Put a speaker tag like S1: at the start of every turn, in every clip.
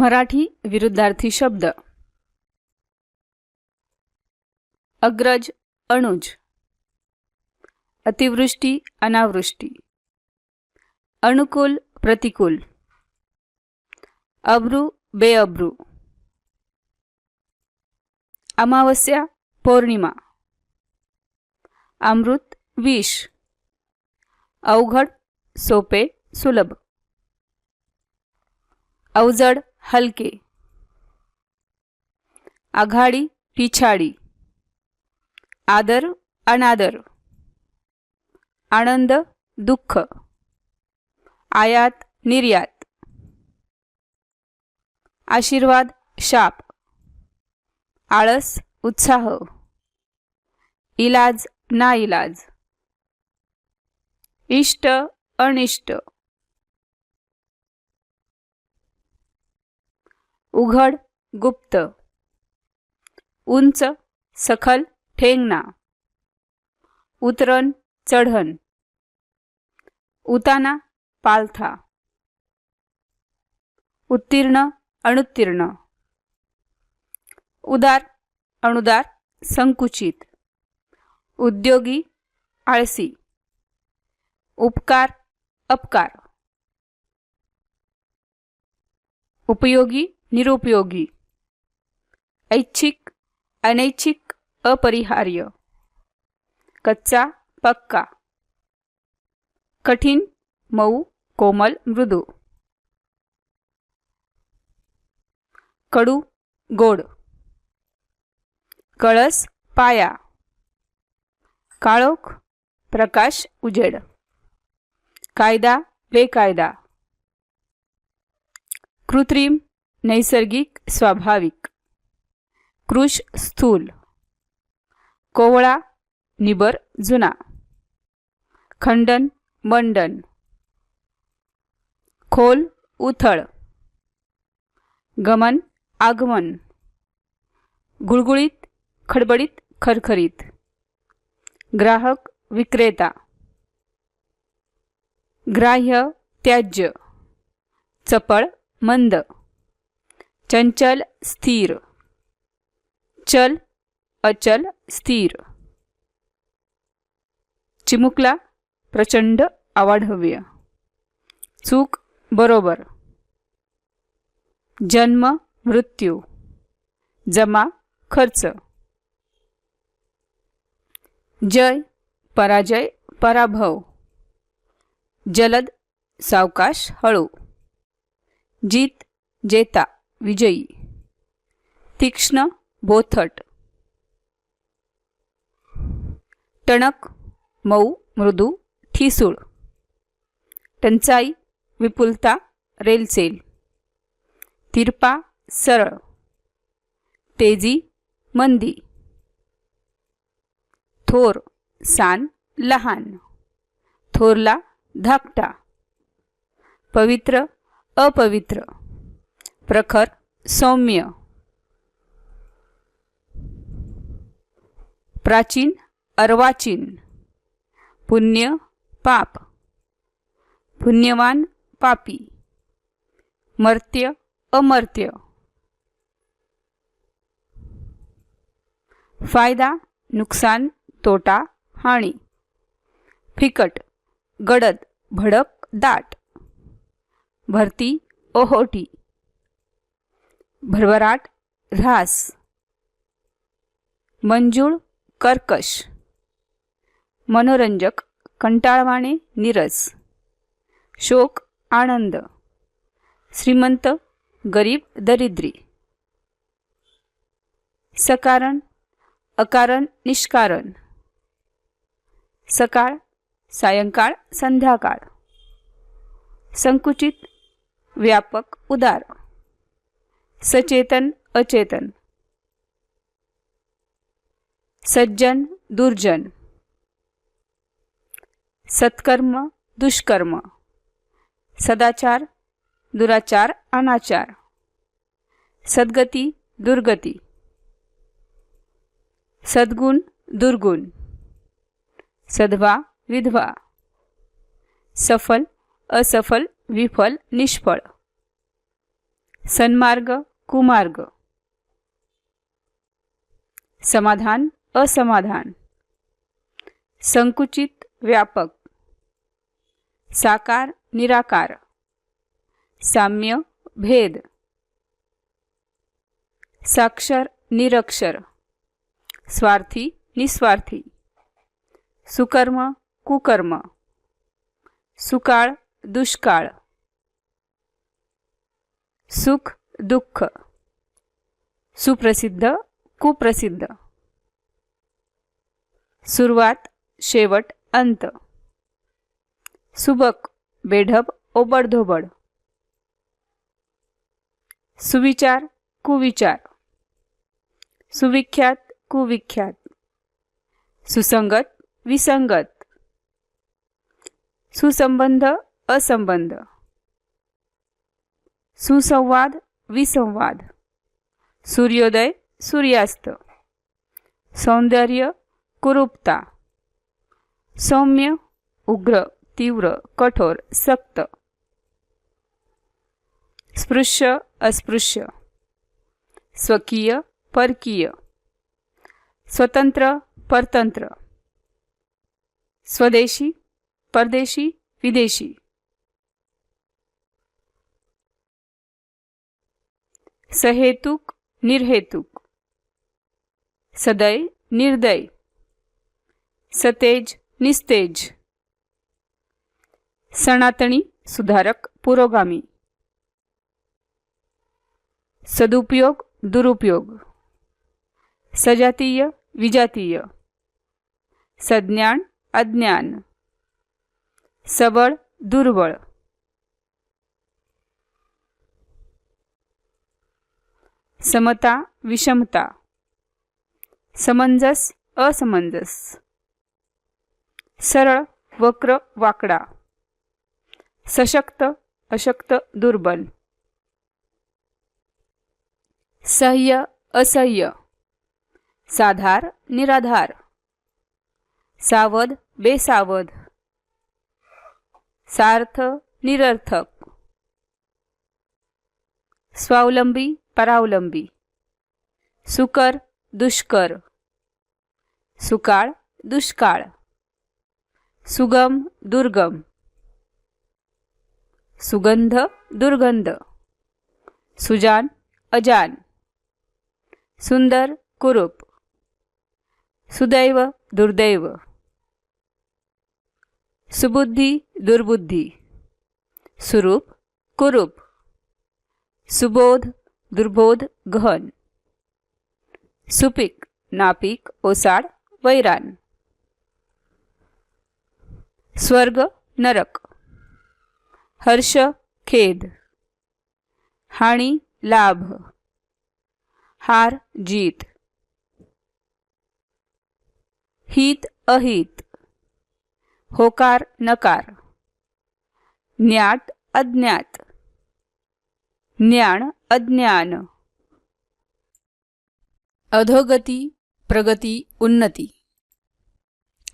S1: मराठी विरुद्धार्थी शब्द. अग्रज अणुज अतिवृष्टी अनावृष्टी. अनुकूल प्रतिकूल. अब्रू बेअब्रू. अमावस्या पौर्णिमा. अमृत विष. अवघड सोपे सुलभ. अवजड हलके. आघाडी पिछाडी. आदर अनादर. आनंद दुःख. आयात निर्यात. आशीर्वाद शाप. आळस उत्साह. इलाज नाइलाज. इष्ट अनिष्ट. उघड गुप्त. उंच सखल ठेंगणा. उतरण चढण उताना पालथा. उत्तीर्ण अणुत्तीर्ण उदार अणुदार संकुचित. उद्योगी आळसी. उपकार अपकार. उपयोगी निरुपयोगी। ऐच्छिक अनैच्छिक अपरिहार्य। कच्चा पक्का। कठीण मऊ कोमल मृदू। कडू गोड। कळस पाया। काळोख प्रकाश उजेड। कायदा बेकायदा। कृत्रिम नैसर्गिक स्वाभाविक. कृश स्थूल. कोवळा निबर जुना. खंडन मंडन. खोल उथळ. गमन आगमन. गुळगुळीत खडबडीत खरखरीत. ग्राहक विक्रेता. ग्राह्य त्याज्य. चपळ मंद. चंचल स्थिर. चल अचल स्थिर. चिमुकला प्रचंड अवाढव्य चूक बरोबर. जन्म मृत्यू. जमा खर्च. जय पराजय पराभव. जलद सावकाश हळू. जीत जेता. विजयी. तीक्ष्ण बोथट. टणक मऊ मृदू ठिसूळ. टंचाई विपुलता रेलचेल. तिरपा सरळ. तेजी मंदी. थोर सान लहान. थोरला धाकटा. पवित्र अपवित्र. प्रखर सौम्य. प्राचीन अर्वाचीन. पुण्य पाप. पुण्यवान पापी. मर्त्य अमर्त्य. फायदा नुकसान तोटा हानी. फिकट गडद भडक दाट. भरती ओहोटी. भरभराट ऱ्हास मंजूळ कर्कश मनोरंजक कंटाळवाणे नीरस शोक आनंद श्रीमंत गरीब दरिद्री सकारण अकारण निष्कारण सकाळ सायंकाळ संध्याकाळ संकुचित व्यापक उदार. सचेतन अचेतन. सज्जन दुर्जन. सत्कर्म दुष्कर्म. सदाचार दुराचार अनाचार. सद्गती दुर्गती. सद्गुण दुर्गुण. सद्वा विधवा. सफल असफल विफल निष्फळ. सन्मार्ग कुमार्ग. समाधान असमाधान. संकुचित व्यापक. साकार निराकार. साम्य भेद. साक्षर निरक्षर. स्वार्थी निस्वार्थी. सुकर्म कुकर्म. सुकाळ दुष्काळ. सुख दुःख. सुप्रसिद्ध कुप्रसिद्ध. सुरुवात शेवट अंत. सुबक बेढब ओबडधोबड. सुविचार कुविचार. सुविख्यात कुविख्यात. सुसंगत विसंगत. सुसंबंध असंबंध. सुसंवाद विसंवाद. सूर्योदय सूर्यास्त. सौंदर्य कुरूपता. सौम्य उग्र तीव्र कठोर सक्त. स्पृश्य अस्पृश्य. स्वकीय परकीय. स्वतंत्र परतंत्र. स्वदेशी परदेशी विदेशी. सहेतुक निर्हेतुक. सदय निर्दय. सतेज निस्तेज. सनातनी सुधारक पुरोगामी. सदुपयोग दुरुपयोग. सजातीय विजातीय. सज्ञान अज्ञान. सबळ दुर्बळ. समता विषमता. समंजस असमंजस. सरळ वक्र वाकडा. सशक्त अशक्त दुर्बल. सह्य असह्य. साधार निराधार. सावध बेसावध. सार्थ निरर्थक. स्वावलंबी परावलंबी. सुकर, दुष्कर. सुकाळ, दुष्काळ. सुगम, दुर्गम. सुगंध, दुर्गंध. सुजान, अजान. सुंदर, कुरूप. सुदैव, दुर्दैव. सुबुद्धी, दुर्बुद्धी. सुरूप, कुरूप. सुबोध दुर्बोध, गहन। सुपीक, नापीक, ओसाड, वैरान। स्वर्ग, नरक। हर्ष, खेद। हानी लाभ। हार, जीत। हित, अहित। होकार, नकार। ज्ञात, अज्ञात। ज्ञान अज्ञान. अधोगती प्रगती उन्नती.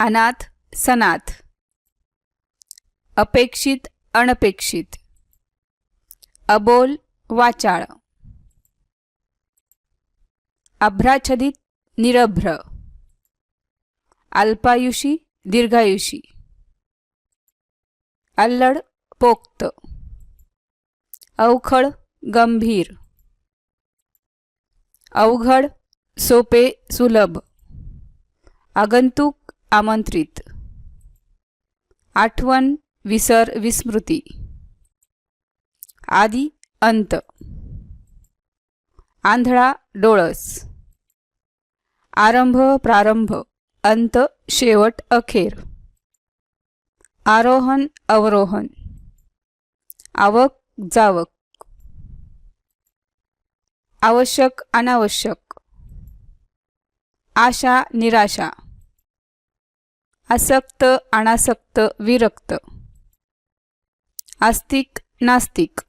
S1: अनाथ सनाथ. अपेक्षित अनपेक्षित. अबोल वाचाळ. अभ्राच्छदित निरभ्र. अल्पायुषी दीर्घायुषी. अल्लड पोक्त. अवखळ गंभीर. अवघड सोपे सुलभ. आगंतुक आमंत्रित. आठवण विसर विस्मृती. आदी अंत. आंधळा डोळस. आरंभ प्रारंभ. अंत शेवट अखेर. आरोहण अवरोहण. आवक जावक. आवश्यक अनावश्यक. आशा निराशा. आसक्त अनासक्त विरक्त. आस्तिक नास्तिक.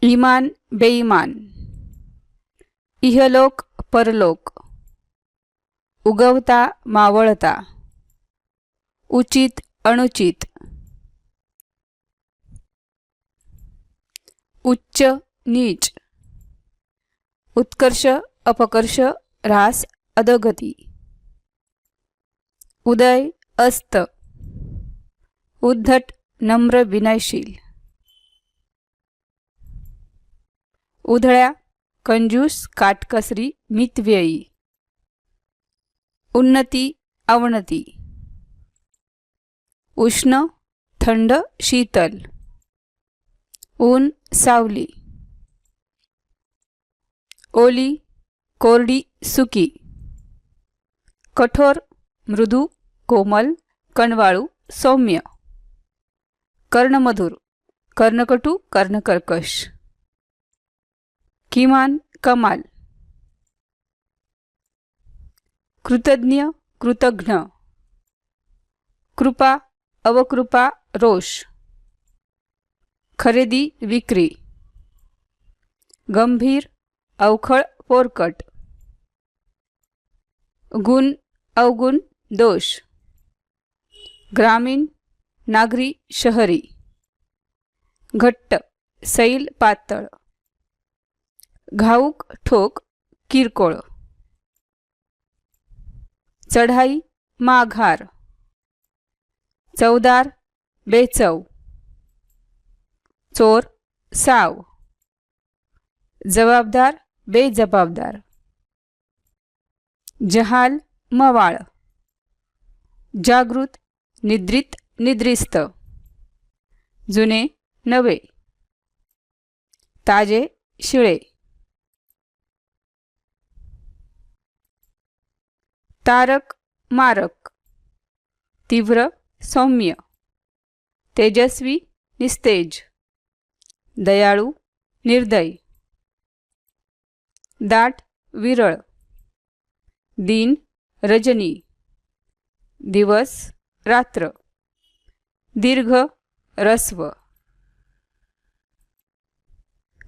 S1: इमान बेईमान इहलोक परलोक. उगवता मावळता. उचित अनुचित. उच्च नीच उत्कर्ष अपकर्ष ऱ्हास अधगती उदय अस्त उद्धट नम्र विनयशील उधळ्या कंजूस काटकसरी मितव्ययी उन्नती अवनती उष्ण थंड शीतल ऊन सावली. ओली कोरडी सुकी. कठोर मृदू कोमल कणवाळू सौम्य. कर्णमधुर कर्णकटू कर्णकर्कश. किमान कमाल. कृतज्ञ कृतघ्न. कृपा अवकृपा रोष. खरेदी विक्री. गंभीर अवखळ पोरकट गुण अवगुण दोष. ग्रामीण नागरी शहरी. घट्ट सैल पातळ. घाऊक ठोक किरकोळ. चढाई माघार. चवदार बेचव. चोर साव. जबाबदार बेजबाबदार. जहाल मवाळ. जागृत निद्रित निद्रिस्त. जुने नवे. ताजे शिळे. तारक मारक. तीव्र सौम्य. तेजस्वी निस्तेज. दयाळू निर्दय. दाट विरळ. दिन रजनी. दिवस रात्र. दीर्घ रस्व.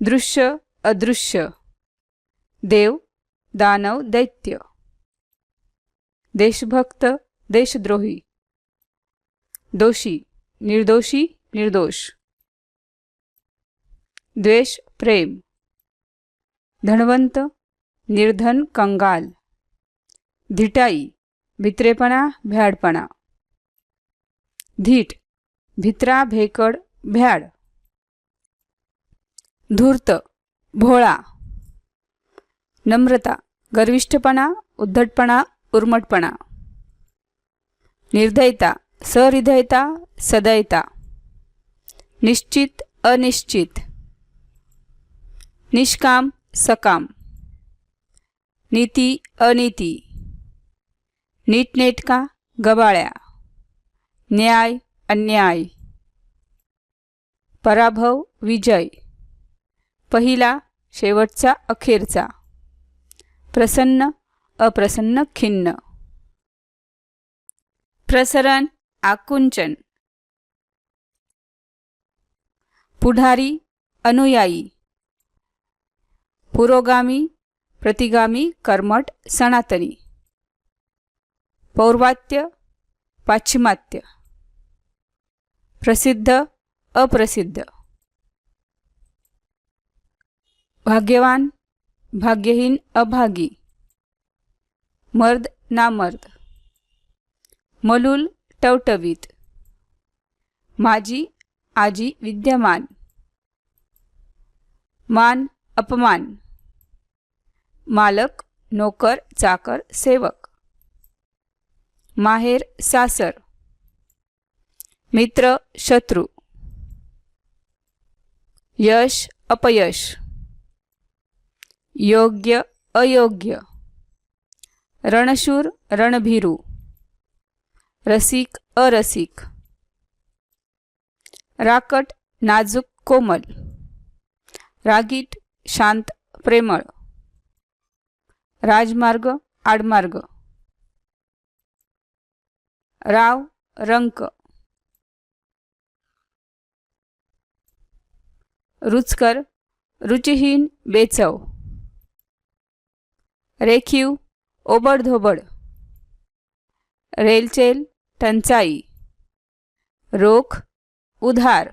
S1: दृश्य अदृश्य. देव दानव दैत्य. देशभक्त देशद्रोही. दोषी निर्दोषी निर्दोष. द्वेष प्रेम. धनवंत निर्धन कंगाल. धिटाई भित्रेपणा भ्याडपणा. धीट भित्रा भेकड भ्याड. धूर्त भोळा. नम्रता गर्विष्ठपणा उद्धटपणा उर्मटपणा. निर्दयता सहृदयता सदयता. निश्चित अनिश्चित. निष्काम सकाम. नीती अनीती. नीटनेटका गबाळ्या. न्याय अन्याय. पराभव विजय. पहिला शेवटचा अखेरचा. प्रसन्न अप्रसन्न खिन्न. प्रसरण आकुंचन. पुढारी अनुयायी. पुरोगामी प्रतिगामी कर्मट सनातनी. पौर्वात्य पाश्चिमात्य. प्रसिद्ध अप्रसिद्ध. भाग्यवान भाग्यहीन अभागी. मर्द नामर्द. मलूल टवटवीत. माझी आजी विद्यमान. मान अपमान. मालक नोकर चाकर सेवक. माहेर सासर. मित्र शत्रू. यश अपयश. योग्य अयोग्य. रणशूर रणभीरू. रसिक अरसिक. राकट नाजूक कोमल. रागीट शांत प्रेमळ. राजमार्ग आडमार्ग. राव रंक. रुचकर रुचिहीन बेचव. रेखीव ओबडधोबड. रेलचेल टंचाई. रोख उधार.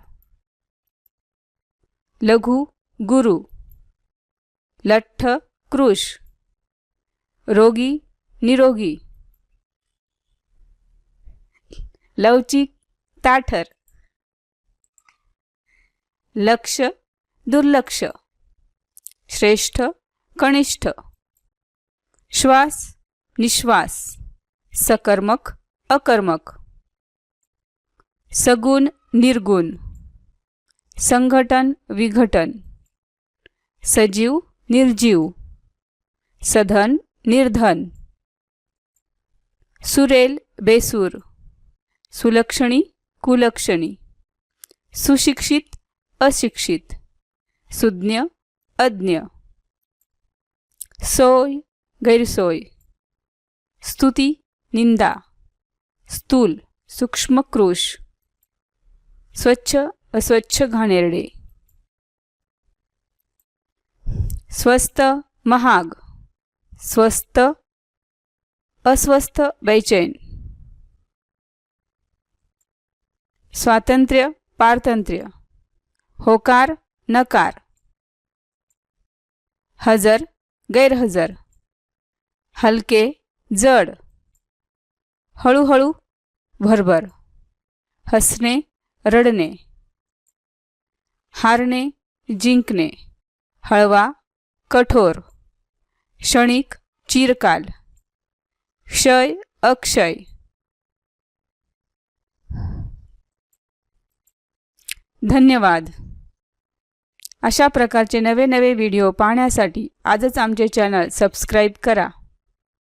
S1: लघु गुरु. लठ्ठ कृश रोगी निरोगी. लवचिक ताठर. लक्ष दुर्लक्ष. श्रेष्ठ कनिष्ठ. श्वास निश्वास. सकर्मक अकर्मक. सगुण निर्गुण. संघटन विघटन. सजीव निर्जीव। सधन निर्धन। सुरेल बेसूर। सुलक्षणी कुलक्षणी। सुशिक्षित अशिक्षित। सुज्ञ अज्ञ। सोय गैरसोय। स्तुती निंदा। स्थूल सूक्ष्मक्रोश स्वच्छ अस्वच्छ घाणेरडे। स्वस्त महाग. स्वस्त अस्वस्थ बैचैन स्वातंत्र्य पारतंत्र्य. होकार नकार. हजर गैरहजर. हलके जड. हळूहळू भरभर. हसणे रडणे. हारणे जिंकणे. हळवा कठोर. क्षणिक चिरकाल. क्षय अक्षय. धन्यवाद. अशा प्रकारचे नवे नवे व्हिडिओ पाहण्यासाठी आजच आमचे चॅनल सबस्क्राईब करा.